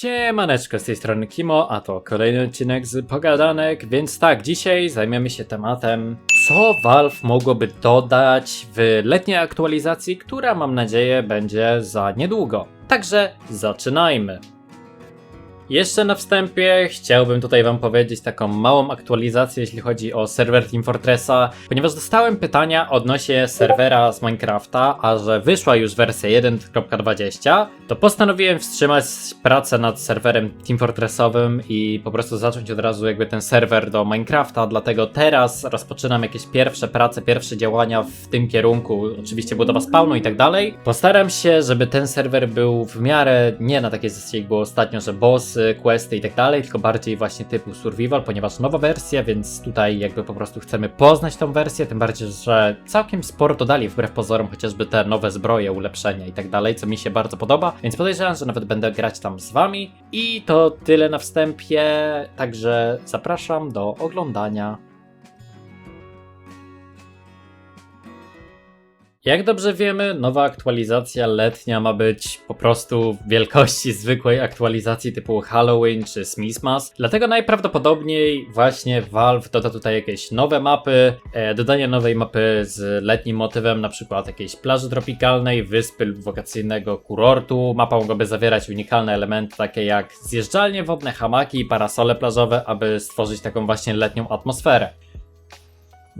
Siemaneczko, z tej strony Kimo, a to kolejny odcinek z Pogadanek, więc tak, dzisiaj zajmiemy się tematem, co Valve mogłoby dodać w letniej aktualizacji, która mam nadzieję będzie za niedługo. Także zaczynajmy. Jeszcze na wstępie chciałbym tutaj wam powiedzieć taką małą aktualizację, jeśli chodzi o serwer Team Fortressa, ponieważ dostałem pytania odnośnie serwera z Minecrafta, a że wyszła już wersja 1.20, to postanowiłem wstrzymać pracę nad serwerem Team Fortressowym i po prostu zacząć od razu jakby ten serwer do Minecrafta, dlatego teraz rozpoczynam jakieś pierwsze prace, pierwsze działania w tym kierunku, oczywiście budowa spawnu i tak dalej. Postaram się, żeby ten serwer był w miarę nie na takiej zasadzie jak było ostatnio, że bossy, questy i tak dalej, tylko bardziej właśnie typu survival, ponieważ nowa wersja, więc tutaj jakby po prostu chcemy poznać tą wersję, tym bardziej, że całkiem sporo dodali wbrew pozorom, chociażby te nowe zbroje, ulepszenia i tak dalej, co mi się bardzo podoba, więc podejrzewam, że nawet będę grać tam z wami. I to tyle na wstępie, także zapraszam do oglądania. Jak dobrze wiemy, nowa aktualizacja letnia ma być po prostu wielkości zwykłej aktualizacji typu Halloween czy Smithmas. Dlatego najprawdopodobniej właśnie Valve doda tutaj jakieś nowe mapy, e, dodanie nowej mapy z letnim motywem, na przykład jakiejś plaży tropikalnej, wyspy lub wakacyjnego kurortu. Mapa mogłaby zawierać unikalne elementy takie jak zjeżdżalnie wodne, hamaki i parasole plażowe, aby stworzyć taką właśnie letnią atmosferę.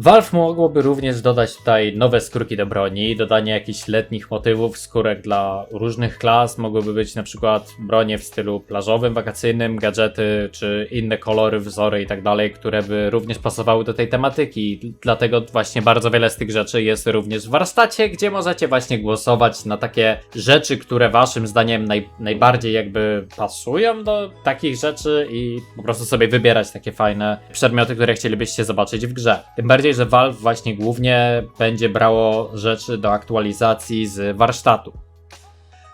Valve mogłoby również dodać tutaj nowe skórki do broni, dodanie jakichś letnich motywów skórek dla różnych klas, mogłyby być na przykład bronie w stylu plażowym, wakacyjnym, gadżety czy inne kolory, wzory i tak dalej, które by również pasowały do tej tematyki. Dlatego właśnie bardzo wiele z tych rzeczy jest również w warsztacie, gdzie możecie właśnie głosować na takie rzeczy, które waszym zdaniem naj, najbardziej jakby pasują do takich rzeczy i po prostu sobie wybierać takie fajne przedmioty, które chcielibyście zobaczyć w grze. Tym bardziej że Valve właśnie głównie będzie brało rzeczy do aktualizacji z warsztatu.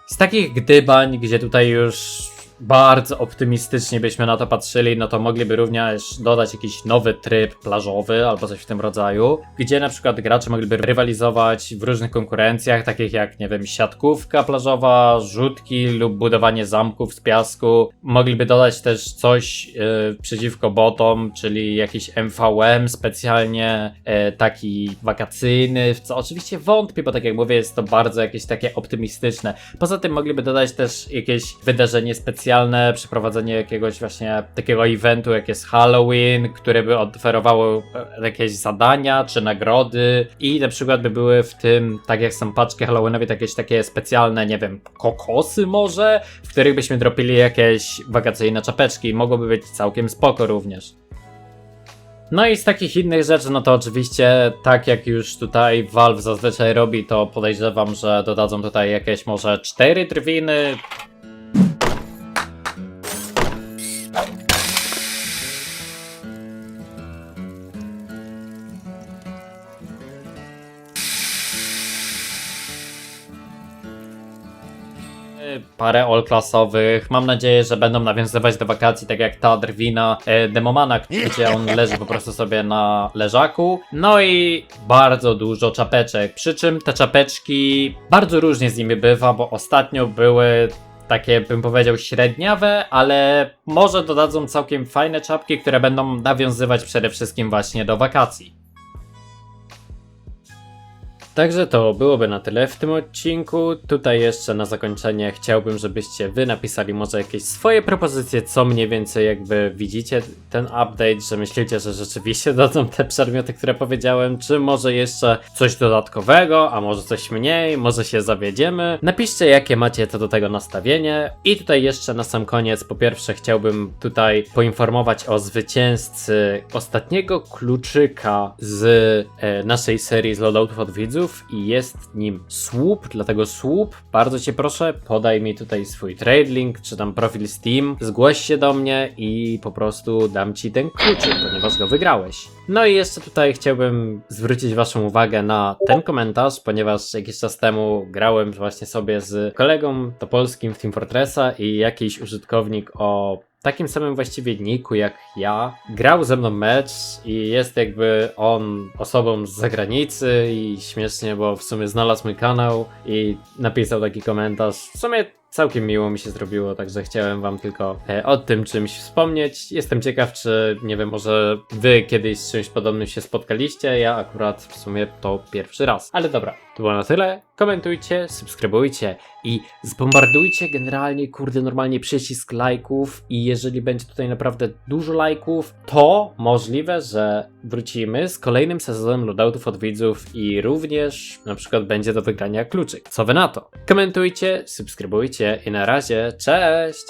Z takich gdybań, gdzie tutaj już bardzo optymistycznie byśmy na to patrzyli, no to mogliby również dodać jakiś nowy tryb plażowy albo coś w tym rodzaju, gdzie na przykład gracze mogliby rywalizować w różnych konkurencjach, takich jak, nie wiem, siatkówka plażowa, rzutki lub budowanie zamków z piasku. Mogliby dodać też coś yy, przeciwko botom, czyli jakiś MVM specjalnie yy, taki wakacyjny, w co oczywiście wątpię, bo tak jak mówię, jest to bardzo jakieś takie optymistyczne. Poza tym mogliby dodać też jakieś wydarzenie specjalne, przeprowadzenie jakiegoś właśnie takiego eventu, jak jest Halloween, które by oferowało e, jakieś zadania czy nagrody i na przykład by były w tym, tak jak są paczki Halloweenowe, jakieś takie specjalne, nie wiem, kokosy może, w których byśmy dropili jakieś wakacyjne czapeczki. Mogłoby być całkiem spoko również. No i z takich innych rzeczy, no to oczywiście, tak jak już tutaj Valve zazwyczaj robi, to podejrzewam, że dodadzą tutaj jakieś może cztery drwiny, parę all-klassowych. Mam nadzieję, że będą nawiązywać do wakacji, tak jak ta drwina e, Demomana, gdzie on leży po prostu sobie na leżaku. No i bardzo dużo czapeczek. Przy czym te czapeczki bardzo różnie z nimi bywa, bo ostatnio były takie bym powiedział średniawe, ale może dodadzą całkiem fajne czapki, które będą nawiązywać przede wszystkim właśnie do wakacji. Także to byłoby na tyle w tym odcinku. Tutaj jeszcze na zakończenie chciałbym, żebyście wy napisali może jakieś swoje propozycje, co mniej więcej jakby widzicie ten update, że myślicie, że rzeczywiście dadzą te przedmioty, które powiedziałem, czy może jeszcze coś dodatkowego, a może coś mniej, może się zawiedziemy. Napiszcie jakie macie co do tego nastawienie. I tutaj jeszcze na sam koniec, po pierwsze chciałbym tutaj poinformować o zwycięzcy ostatniego kluczyka z e, naszej serii z loadoutów od widzów i jest nim Swoop, dlatego Swoop, bardzo cię proszę, podaj mi tutaj swój trade link, czy tam profil Steam, zgłoś się do mnie i po prostu dam ci ten kluczyk, ponieważ go wygrałeś. No i jeszcze tutaj chciałbym zwrócić waszą uwagę na ten komentarz, ponieważ jakiś czas temu grałem właśnie sobie z kolegą topolskim w Team Fortressa i jakiś użytkownik o takim samym właściwie niku jak ja. Grał ze mną mecz i jest jakby on osobą z zagranicy i śmiesznie, bo w sumie znalazł mój kanał i napisał taki komentarz. W sumie całkiem miło mi się zrobiło, także chciałem wam tylko e, o tym czymś wspomnieć. Jestem ciekaw, czy nie wiem, może wy kiedyś z czymś podobnym się spotkaliście, ja akurat w sumie to pierwszy raz. Ale dobra, to było na tyle. Komentujcie, subskrybujcie i zbombardujcie generalnie, kurde, normalnie przycisk lajków i jeżeli będzie tutaj naprawdę dużo lajków, to możliwe, że wrócimy z kolejnym sezonem loadoutów od widzów i również na przykład będzie do wygrania kluczyk. Co wy na to? Komentujcie, subskrybujcie i na razie, cześć!